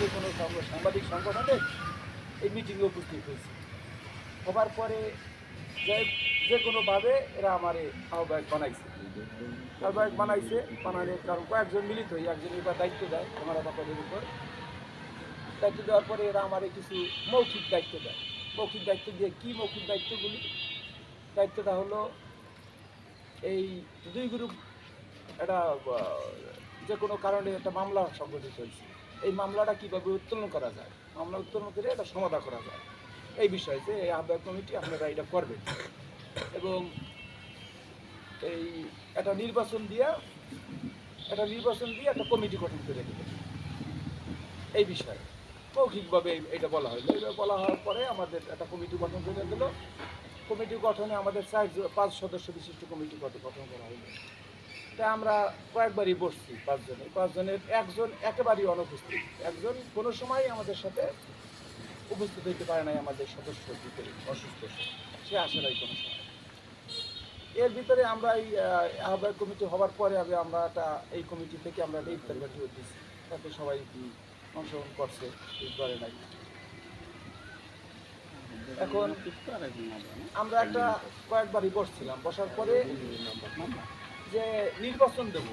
যে কোনো সাংবাদিক সংগঠনে এই মিটিংয়ে উপস্থিত হয়েছে। হবার পরে যে যে কোনোভাবে এরা আমার আহ্বায়ক বানাইছে। আহ্বায়ক বানাইছে, বানানোর কারণ কয়েকজন মিলিত হয়ে একজন এবার দায়িত্ব দেয় আমার পদের উপর। দায়িত্ব দেওয়ার পরে এরা আমার কিছু মৌখিক দায়িত্ব দেয়। মৌখিক দায়িত্ব দিয়ে কী মৌখিক দায়িত্বগুলি? দায়িত্বটা হলো এই দুই গ্রুপ একটা যে কোনো কারণে একটা মামলা সংগঠিত হয়েছে। এই মামলাটা কীভাবে উত্তোলন করা যায়? মামলা উত্তোলন করে এটা সমাধা করা যায়। এই বিষয়ে যে এই আহ্বায়ক কমিটি আপনারা এটা করবেন। এবং এই একটা নির্বাচন দিয়া একটা নির্বাচন দিয়ে একটা কমিটি গঠন করে দেবেন। এই বিষয়ে মৌখিকভাবে এটা বলা হলো। এইভাবে বলা হওয়ার পরে আমাদের একটা কমিটি গঠন করে দিল কমিটি গঠনে আমাদের চার পাঁচ সদস্য বিশিষ্ট কমিটি গঠন গঠন করা হলো। তা আমরা কয়েকবারই বসছি পাঁচজনে পাঁচজনের একজন একেবারেই অনুপস্থিত। একজন কোনো সময় আমাদের সাথে উপস্থিত হইতে পারে নাই আমাদের সদস্য ভিতরে অসুস্থ সে। আসে নাই কোনো সময়। এর ভিতরে আমরা এই আহ্বায়ক কমিটি হওয়ার পরে আমি আমরা একটা এই কমিটি থেকে আমরা একটা ইফতার দিচ্ছি তাতে সবাই অংশগ্রহণ করছে করে নাই। এখন আমরা একটা কয়েকবারই বসছিলাম। বসার পরে যে নির্বাচন দেব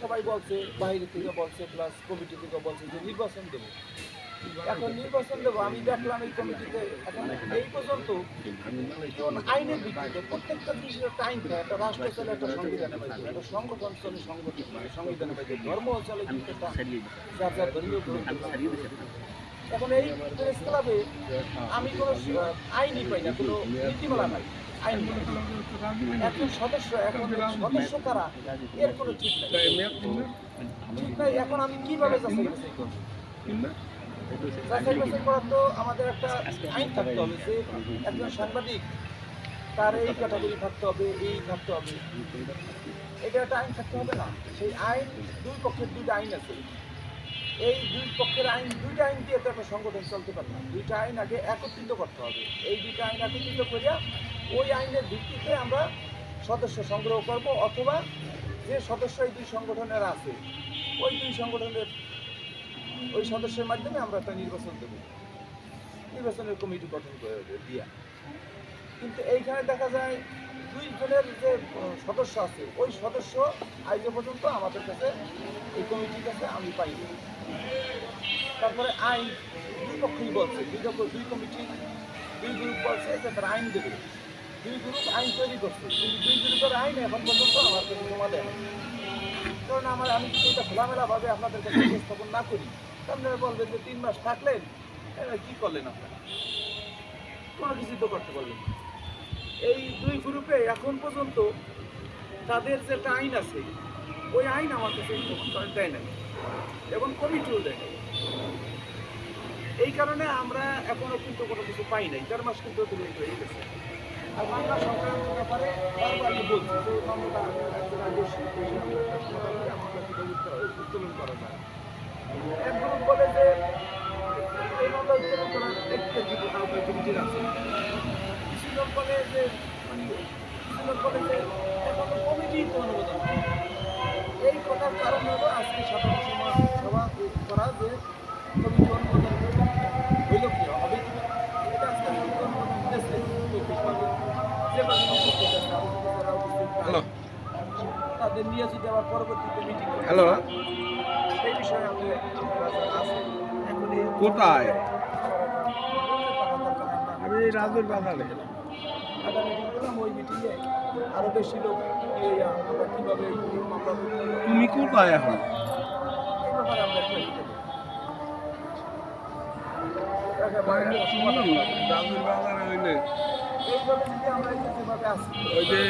সবাই বলছে বাইরে থেকে বলছে প্লাস কমিটি থেকে বলছে যে নির্বাচন দেব। এখন নির্বাচন দেবো আমি দেখলাম এই কমিটিতে এখন এই পর্যন্ত আইনের ভিত্তিতে প্রত্যেকটা জিনিসের একটা আইন থাকে একটা রাষ্ট্র চলে একটা সংবিধানের মাধ্যমে একটা সংগঠন চলে সংগঠন মানে মাধ্যমে ধর্ম চলে কিন্তু একটা যার যার ধর্মীয় এখন এই প্রেস ক্লাবে আমি কোনো আইনই পাই না কোনো নীতিমালা নাই। এখন সদস্য তো আমাদের একটা আইন থাকতে হবে একজন সাংবাদিক, তার এই থাকতে হবে, এই থাকতে হবে। এটা একটা আইন থাকতে হবে না। সেই আইন, দুই পক্ষের দুইটা আইন আছে। এই দুই পক্ষের আইন, দুইটা আইন দিয়ে তো একটা সংগঠন চলতে পারে না। দুইটা আইন আগে একত্রিত করতে হবে। এই দুইটা আইন একত্রিত করিয়া ওই আইনের ভিত্তিতে আমরা সদস্য সংগ্রহ করব অথবা যে সদস্য এই দুই সংগঠনের আছে, ওই দুই সংগঠনের, ওই সদস্যের মাধ্যমে আমরা একটা নির্বাচন দেব। নির্বাচনের কমিটি গঠন করে দিয়া। কিন্তু এইখানে দেখা যায় দুই জনের যে সদস্য আছে, ওই সদস্য আজ পর্যন্ত আমাদের কাছে এই কমিটির কাছে আমি পাইনি। তারপরে আইন দুই পক্ষই বলছে, দুই দুই কমিটি, দুই গ্রুপ বলছে যে তারা আইন দেবে। দুই গ্রুপ আইন তৈরি করছে। কিন্তু দুই গ্রুপের আইন এখন পর্যন্ত আমার কাছে জমা দেয় কারণ আমার আমি যদি এটা খোলামেলাভাবে আপনাদের উপস্থাপন না করি আপনারা বলবেন যে তিন মাস থাকলেন কী করলেন আপনারা? কোনো কিছু তো করতে পারলেন এই দুই গ্রুপে এখন পর্যন্ত তাদের যে একটা আইন আছে, ওই আইন আমার কাছে দেয় নাই এবং কমিটিও দেয় এই কারণে আমরা এখনও কিন্তু কোনো কিছু পাই নাই। চার মাস কিন্তু অতিরিক্ত হয়ে গেছে। উত্তোলন করা যায় এক গ্রুপ বলে যে এই মামলা উত্তোলন করার একটা জীবন আহ্বায়ক কমিটির আছে কিছু লোক বলে যে মানে কিছু লোক বলে যে, এখনও কমিটি তো অনুমোদন। এই কথার কারণ হলো আজকে সাধারণ সভা সভা করা যে কমিটি অনুমোদন হইল কি হবে কি না? এটা আজকে কমিটি অনুমোদন দিয়েছে চব্বিশভাবে যেভাবে উপস্থিত আছে, আলোচনা উপস্থিত থাকে। হ্যালো। তাদের নিয়ে যদি আবার পরবর্তীতে মিটিং হ্যালো। সেই বিষয়ে আমাদের কোথায়? আমি রাজুর বাজারে আরও বেশি লোক কীভাবে তুমি কোথায় এখন। রাজুর বাজারে হইলে ওই যে